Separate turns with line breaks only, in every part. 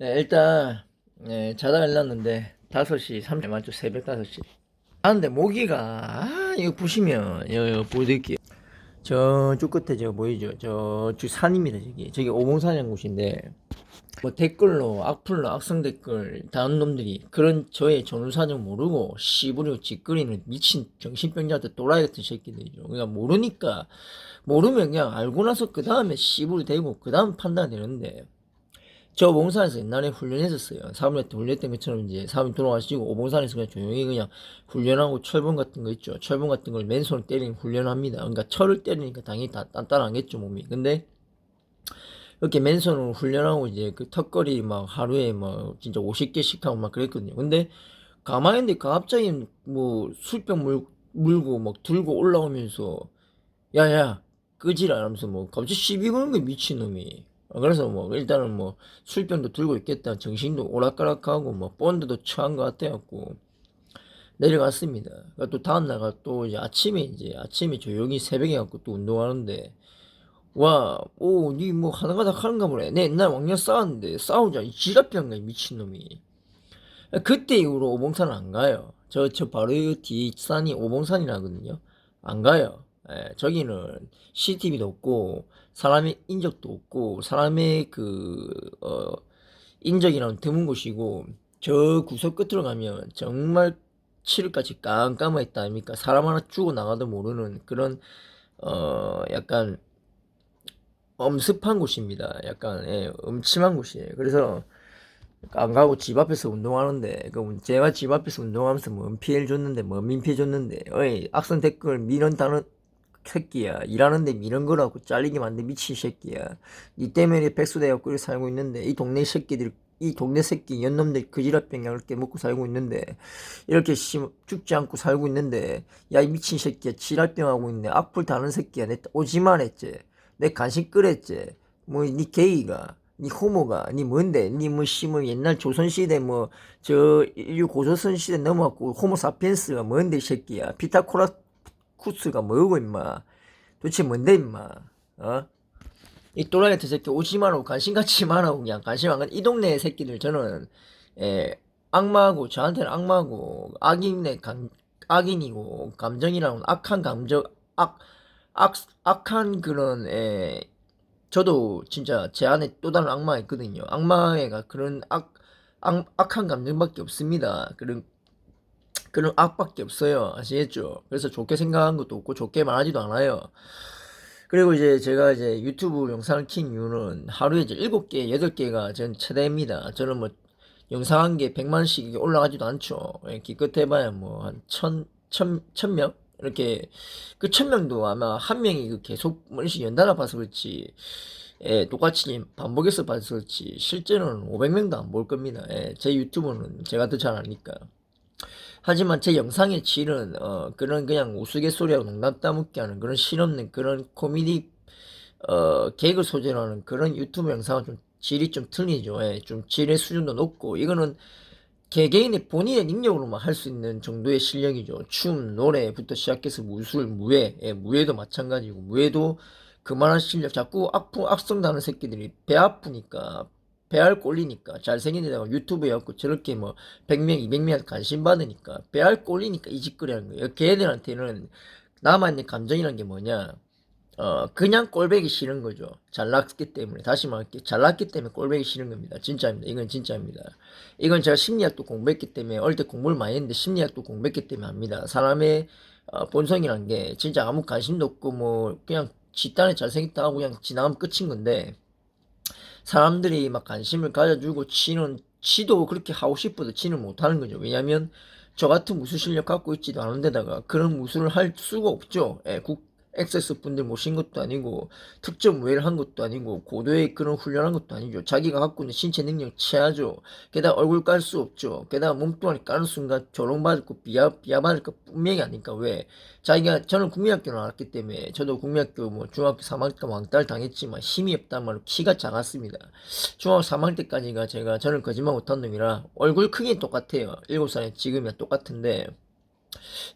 네, 일단 네, 자다 일어났는데 5시 30분 맞죠? 새벽 5시 하는데 모기가 아 이거 보시면 여기 여기 보여드릴게요 저쪽 끝에 저 보이죠? 저쪽 산입니다 저기 저기 오봉산이라는 곳인데 뭐 댓글로 악플로 악성 댓글 다른 놈들이 그런 저의 전후사정 모르고 씨부리고 짓거리는 미친 정신병자들 또라이 같은 새끼들이죠 그러니까 모르니까 모르면 그냥 알고 나서 그 다음에 씨부리 대고 그 다음 판단 되는데 저 봉산에서 옛날에 훈련했었어요. 사범할 때 훈련했던 것처럼 이제 사범이 돌아가시고 오봉산에서 그냥 조용히 그냥 훈련하고 철봉 같은 거 있죠. 철봉 같은 걸 맨손으로 때리는 훈련합니다. 그러니까 철을 때리니까 당연히 다 단단하겠죠 몸이. 근데 이렇게 맨손으로 훈련하고 이제 그 턱걸이 막 하루에 막 진짜 50개씩 하고 막 그랬거든요. 근데 가만히 있는데 갑자기 뭐 술병 물, 물고 막 들고 올라오면서 야야 끄지라 하면서 뭐 갑자기 시비 거는 거 미친놈이. 어, 그래서 뭐 일단은 뭐 술병도 들고 있겠다 정신도 오락가락하고 뭐 본드도 처한 것 같아갖고 내려갔습니다. 그러니까 또 다음날 또 이제 아침에 이제 아침에 조용히 새벽에 갖고 또 운동하는데 와, 오, 니 뭐 하나가 다 하는가 보네. 내 옛날 왕년 싸웠는데 싸우자 이 지랄병가 이 미친 놈이. 그때 이후로 오봉산은 안 가요. 저 저 바로 뒤 산이 오봉산이라거든요. 안 가요. 예, 저기는 CCTV도 없고 사람의 인적도 없고 사람의 그 어, 인적이랑 드문 곳이고 저 구석 끝으로 가면 정말 칠흑같이 깜깜했다 아닙니까? 사람 하나 죽어 나가도 모르는 그런 어 약간 엄습한 곳입니다. 약간 예, 음침한 곳이에요. 그래서 안 가고 집 앞에서 운동하는데 그 제가 집 앞에서 운동하면서 뭐 피해를 줬는데 뭐 민피해 줬는데 어이 악성 댓글 미는 다는 새끼야. 일하는데 미는 거라고 잘리게 만든 미친 새끼야. 니 때문에 백수대가 끓여 살고 있는데 이 동네 새끼들 이 동네 새끼 연놈들 그지랄병 이렇게 먹고 살고 있는데 이렇게 씨 죽지 않고 살고 있는데 야 이 미친 새끼야. 지랄병 하고 있네. 악플 다는 새끼야. 내 오지만 했지. 내 간식 끓였지. 뭐니 게이가 니 호모가 니 뭔데? 니뭐 씨뭐 옛날 조선시대 뭐 저 인류 고조선 시대 넘어갔고 호모 사피엔스가 뭔데 이 새끼야. 피타코라 쿠스가 뭐고 임마 도대체 뭔데 임마 어? 이 또라이 같은 새끼 오지마라고 관심 갖지 마라고 그냥 관심 안 가는 이 동네 새끼들 저는 에 악마고 저한테는 악마고 악인의 감, 악인이고 감정이라는 악한 감정 악, 악 악한 그런 에 저도 진짜 제 안에 또 다른 악마가 있거든요. 악마애가 그런 악, 악 악한 감정밖에 없습니다. 그런 그런 악밖에 없어요. 아시겠죠? 그래서 좋게 생각한 것도 없고 좋게 말하지도 않아요. 그리고 이제 제가 이제 유튜브 영상을 킨 이유는 하루에 이제 7개, 8개가 전 최대입니다. 저는 뭐 영상 한 개 100만씩 올라가지도 않죠. 예, 기껏해봐야 뭐 한 천, 천, 천 명? 이렇게 그 천 명도 아마 한 명이 그 계속 뭐씩 연달아 봐서 그렇지 예, 똑같이 반복해서 봐서 그렇지 실제로는 500명도 안 볼 겁니다. 예, 제 유튜브는 제가 더 잘 아니까. 하지만 제 영상의 질은 어, 그런 그냥 우스갯소리하고 농담 따먹기 하는 그런 실없는 그런 코미디 어, 개그 소재로 하는 그런 유튜브 영상은 좀 질이 좀 틀리죠. 예, 좀 질의 수준도 높고 이거는 개개인의 본인의 능력으로만 할 수 있는 정도의 실력이죠. 춤, 노래부터 시작해서 무술, 무예, 예, 무예도 마찬가지고 무예도 그만한 실력. 자꾸 악풍, 악성 다는 새끼들이 배 아프니까 배알 꼴리니까 잘생긴 데다가 유튜브에 갖고 저렇게 뭐 100명, 200명 관심 받으니까 배알 꼴리니까 이 짓거리 하는 거예요. 걔네들한테는 남아있는 감정이란 게 뭐냐 어 그냥 꼴배기 싫은 거죠. 잘났기 때문에 다시 말할게 잘났기 때문에 꼴배기 싫은 겁니다. 진짜입니다. 이건 진짜입니다. 이건 제가 심리학도 공부했기 때문에 어릴 때 공부를 많이 했는데 심리학도 공부했기 때문에 합니다. 사람의 어, 본성이란 게 진짜 아무 관심도 없고 뭐 그냥 집단에 잘생겼다 하고 그냥 지나가면 끝인 건데 사람들이 막 관심을 가져주고 치는 치도 그렇게 하고 싶어도 치는 못하는 거죠. 왜냐하면 저 같은 무술 실력 갖고 있지도 않은데다가 그런 무술을 할 수가 없죠. 예, 국 액세스 분들 모신 것도 아니고 특정 무예를 한 것도 아니고 고도의 그런 훈련한 것도 아니죠. 자기가 갖고 있는 신체 능력 취하죠. 게다가 얼굴 깔 수 없죠. 게다가 몸뚱아리 까는 순간 조롱받을 거 비하 비하받을 거 분명히 아니까 왜 자기가 저는 국민학교 나왔기 때문에 저도 국민학교 뭐 중학교 3학년 때 왕따를 당했지만 힘이 없단 말로 키가 작았습니다. 중학교 3학년 때까지가 제가 저는 거짓말 못한 놈이라 얼굴 크기는 똑같아요. 7살에 지금이야 똑같은데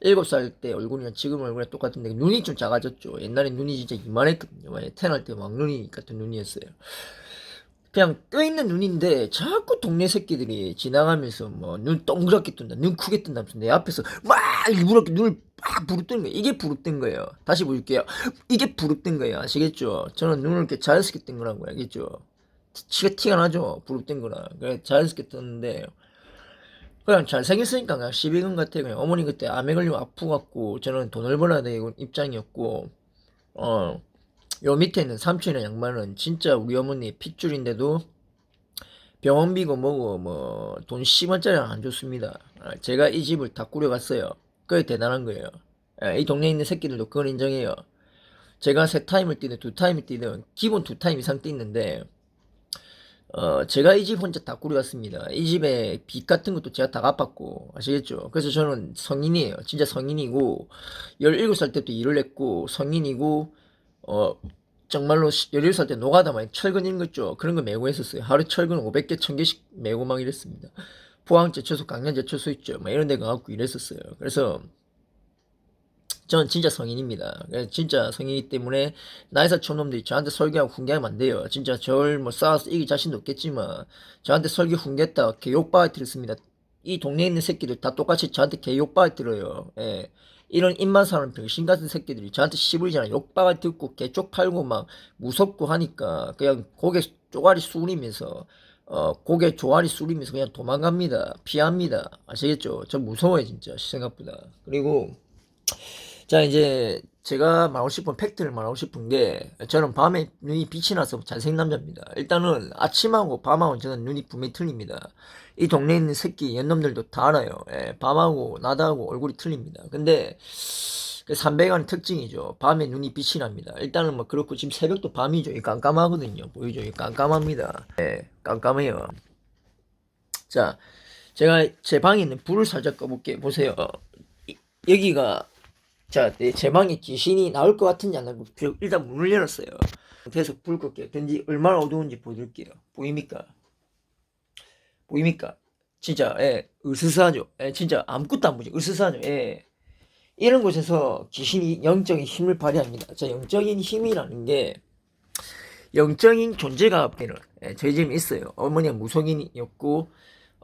일곱 살 때 얼굴이랑 지금 얼굴이랑 똑같은데 눈이 좀 작아졌죠. 옛날에 눈이 진짜 이만했거든요. 태어날 때 왕눈이 같은 눈이었어요. 그냥 껴있는 눈인데 자꾸 동네 새끼들이 지나가면서 뭐 눈 동그랗게 뜬다 눈 크게 뜬다면서 내 앞에서 막 이렇게 눈을 막 부릅뜨는 거예요. 이게 부릅뜬 거예요. 다시 보여줄게요. 이게 부릅뜬 거예요. 아시겠죠? 저는 눈을 이렇게 자연스럽게 뜬 거란 거예요. 알겠죠? 티가 티가 나죠? 부릅뜬 거라. 그래 자연스럽게 떴는데 그냥 잘생겼으니까 그냥 시비근 같아 그냥 어머니 그때 암에 걸리고 아프갖고 저는 돈을 벌어야 되는 입장이었고 어 요 밑에 있는 삼촌이나 양반은 진짜 우리 어머니 핏줄인데도 병원비고 뭐고 뭐 돈 10원짜리 안 줬습니다. 아, 제가 이 집을 다 꾸려갔어요. 그게 대단한 거예요. 예, 이 동네에 있는 새끼들도 그걸 인정해요. 제가 세 타임을 뛰든 두 타임을 뛰든 기본 두 타임 이상 뛰는데 어 제가 이 집 혼자 다 꾸려갔습니다. 이 집에 빚 같은 것도 제가 다 갚았고 아시겠죠? 그래서 저는 성인이에요. 진짜 성인이고 17살 때부터 일을 했고 성인이고 어 정말로 17살 때 노가다 많이 철근 있는 거 있죠. 그런 거 메고 했었어요. 하루에 철근 500개, 1000개씩 메고 막 이랬습니다. 포항제철소, 강남제철소 있죠. 막 이런 데 가갖고 일했었어요. 그래서 전 진짜 성인입니다. 진짜 성인이기 때문에 나이사 촌놈들이 저한테 설계하고 훈계하면 안 돼요. 진짜 저를 뭐 싸워서 이길 자신도 없겠지만 저한테 설계 훈계했다 개욕바이트를 씁니다. 이 동네에 있는 새끼들 다 똑같이 저한테 개욕바이 들어요. 예. 이런 입만 사는 병신 같은 새끼들이 저한테 씨부리잖아. 욕박을 듣고 개쪽 팔고 막 무섭고 하니까 그냥 고개 쪼가리 수리면서 어 고개 조아리 수리면서 그냥 도망갑니다. 피합니다. 아시겠죠? 저 무서워요 진짜 생각보다. 그리고 자 이제 제가 말하고 싶은 팩트를 말하고 싶은 게 저는 밤에 눈이 빛이 나서 잘생긴 남자입니다. 일단은 아침하고 밤하고 저는 눈이 분명히 틀립니다. 이 동네에 있는 새끼 연놈들도 다 알아요. 예, 밤하고 낮하고 얼굴이 틀립니다. 근데 그 삼백안의 특징이죠. 밤에 눈이 빛이 납니다. 일단은 뭐 그렇고 지금 새벽도 밤이죠. 이 깜깜하거든요. 보이죠? 이 깜깜합니다. 예, 깜깜해요. 자, 제가 제 방에 있는 불을 살짝 꺼볼게요. 보세요. 이- 여기가 자, 내제 방에 귀신이 나올 것 같은지 안 나고 일단 문을 열었어요. 그래서 불 끌게요. 왠지 얼마나 어두운지 보여드릴게요. 보입니까? 보입니까? 진짜 예, 으스스하죠. 예, 진짜 아무것도 안 보죠. 으스스하죠. 예. 이런 곳에서 귀신이 영적인 힘을 발휘합니다. 자, 영적인 힘이라는 게 영적인 존재가 앞에는 예, 저희 집에 있어요. 어머니가 무속인이었고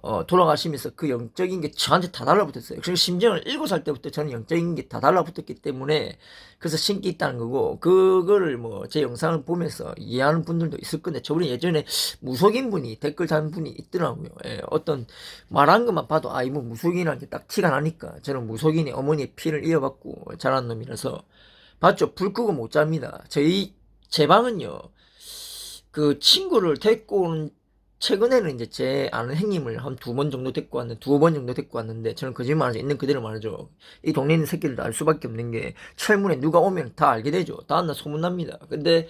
어, 돌아가시면서 그 영적인 게 저한테 다 달라붙었어요. 그리고 심지어는 일곱 살 때부터 저는 영적인 게 다 달라붙었기 때문에 그래서 신기 있다는 거고 그거를 뭐 제 영상을 보면서 이해하는 분들도 있을 건데 저번에 예전에 무속인 분이 댓글 단 분이 있더라고요. 예, 어떤 말한 것만 봐도 아 이거 무속인이라는 게 딱 티가 나니까 저는 무속인의 어머니의 피를 이어받고 자란 놈이라서 봤죠? 불 끄고 못 잡니다. 저희 제 방은요. 그 친구를 데리고 온 최근에는 이제 제 아는 형님을 한 두 번 정도 데리고 왔는데 두 번 정도 데리고 왔는데 저는 거짓말 하지 있는 그대로 말하죠. 이 동네 있는 새끼들도 알 수밖에 없는 게 철문에 누가 오면 다 알게 되죠. 다음날 소문납니다. 근데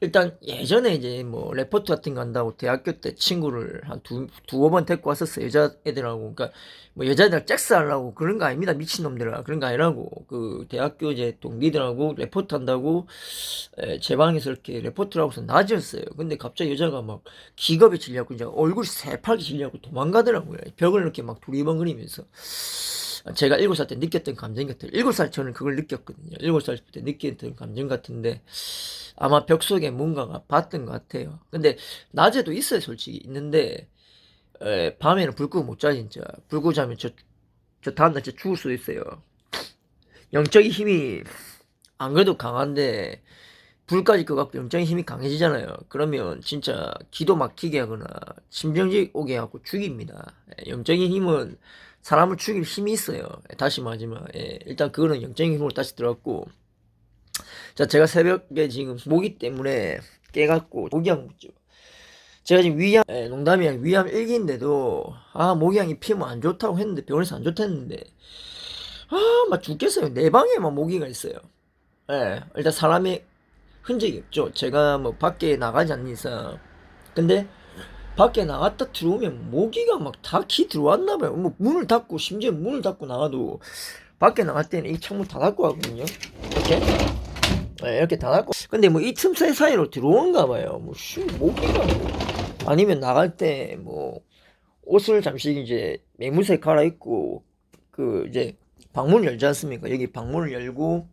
일단 예전에 이제 뭐 레포트 같은 거 한다고 대학교 때 친구를 한 두, 두어 번 데리고 왔었어요. 여자애들하고. 그러니까 뭐 여자애들 잭스 하려고 그런 거 아닙니다. 미친놈들아. 그런 거 아니라고. 그 대학교 이제 동기들하고 레포트 한다고 에, 제 방에서 이렇게 레포트를 하고서 낮이었어요. 근데 갑자기 여자가 막 기겁에 질려고 이제 얼굴이 새파랗게 질려고 도망가더라고요. 벽을 이렇게 막 두리번거리면서. 제가 일곱 살 때 느꼈던 감정 같아요. 일곱 살 저는 그걸 느꼈거든요. 일곱 살 때 느꼈던 감정 같은데 아마 벽 속에 뭔가가 봤던 것 같아요. 근데 낮에도 있어요, 솔직히 있는데 에, 밤에는 불 끄고 못 자 진짜. 불 끄고 자면 저, 저 다음날 진짜 죽을 수도 있어요. 영적인 힘이 안 그래도 강한데 불까지 끄갖고 영적인 힘이 강해지잖아요. 그러면 진짜 기도 막히게 하거나 심정지 오게 하고 죽입니다. 예, 영적인 힘은 사람을 죽일 힘이 있어요. 예, 다시 말하지만 예, 일단 그거는 영적인 힘으로 다시 들어갔고 자 제가 새벽에 지금 모기 때문에 깨갖고 모기약 먹죠. 제가 지금 위암 예, 농담이 아니라 위암 1기인데도 아 모기향이 피면 안 좋다고 했는데 병원에서 안 좋다했는데 아 막 죽겠어요. 내 방에만 모기가 있어요. 예, 일단 사람의 흔적이 없죠. 제가 뭐 밖에 나가지 않는 이상. 근데 밖에 나갔다 들어오면 모기가 막 다 키 들어왔나 봐요. 뭐 문을 닫고 심지어 문을 닫고 나가도 밖에 나갈 때는 이 창문 다 닫고 하거든요. 이렇게. 네, 이렇게 다 닫고. 근데 뭐 이 틈새 사이로 들어온가 봐요. 뭐 씨, 모기가 뭐. 아니면 나갈 때 뭐 옷을 잠시 이제 맹무새 갈아입고 그 이제 방문을 열지 않습니까? 여기 방문을 열고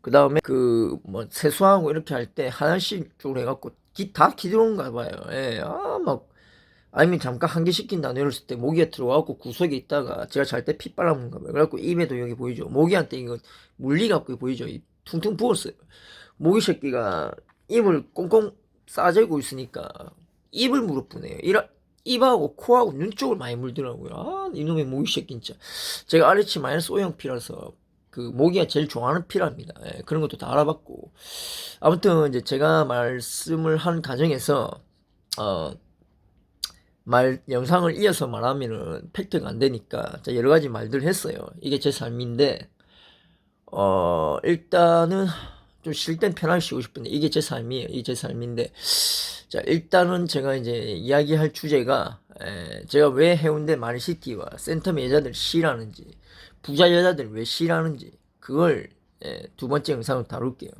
그 다음에 그 뭐 세수하고 이렇게 할 때 하나씩 쭉 해갖고 기, 다 기들어온가 봐요. 예, 아, 막, 아니면 잠깐 한개 시킨다 내렸을 때 모기가 들어와갖고 구석에 있다가 제가 잘 때 피 빨아먹는가 봐요. 그래갖고 입에도 여기 보이죠. 모기한테 이거 물리 갖고 보이죠. 이 퉁퉁 부었어요. 모기 새끼가 입을 꽁꽁 싸재고 있으니까 입을 물어보네요. 이라, 입하고 코하고 눈 쪽을 많이 물더라고요. 아, 이놈의 모기 새끼 진짜. 제가 RH 마이너스 O형 피라서 그 모기가 제일 좋아하는 피랍니다. 예, 그런 것도 다 알아봤고. 아무튼 이제 제가 말씀을 한 과정에서 어, 말 영상을 이어서 말하면은 팩트가 안 되니까 자, 여러 가지 말들을 했어요. 이게 제 삶인데 어 일단은 좀 쉴 땐 편하게 쉬고 싶은데 이게 제 삶이에요. 이게 제 삶인데 자 일단은 제가 이제 이야기할 주제가 에, 제가 왜 해운대 마리시티와 센텀 여자들 싫어하는지 부자 여자들 왜 싫어하는지 그걸 에, 두 번째 영상을 다룰게요.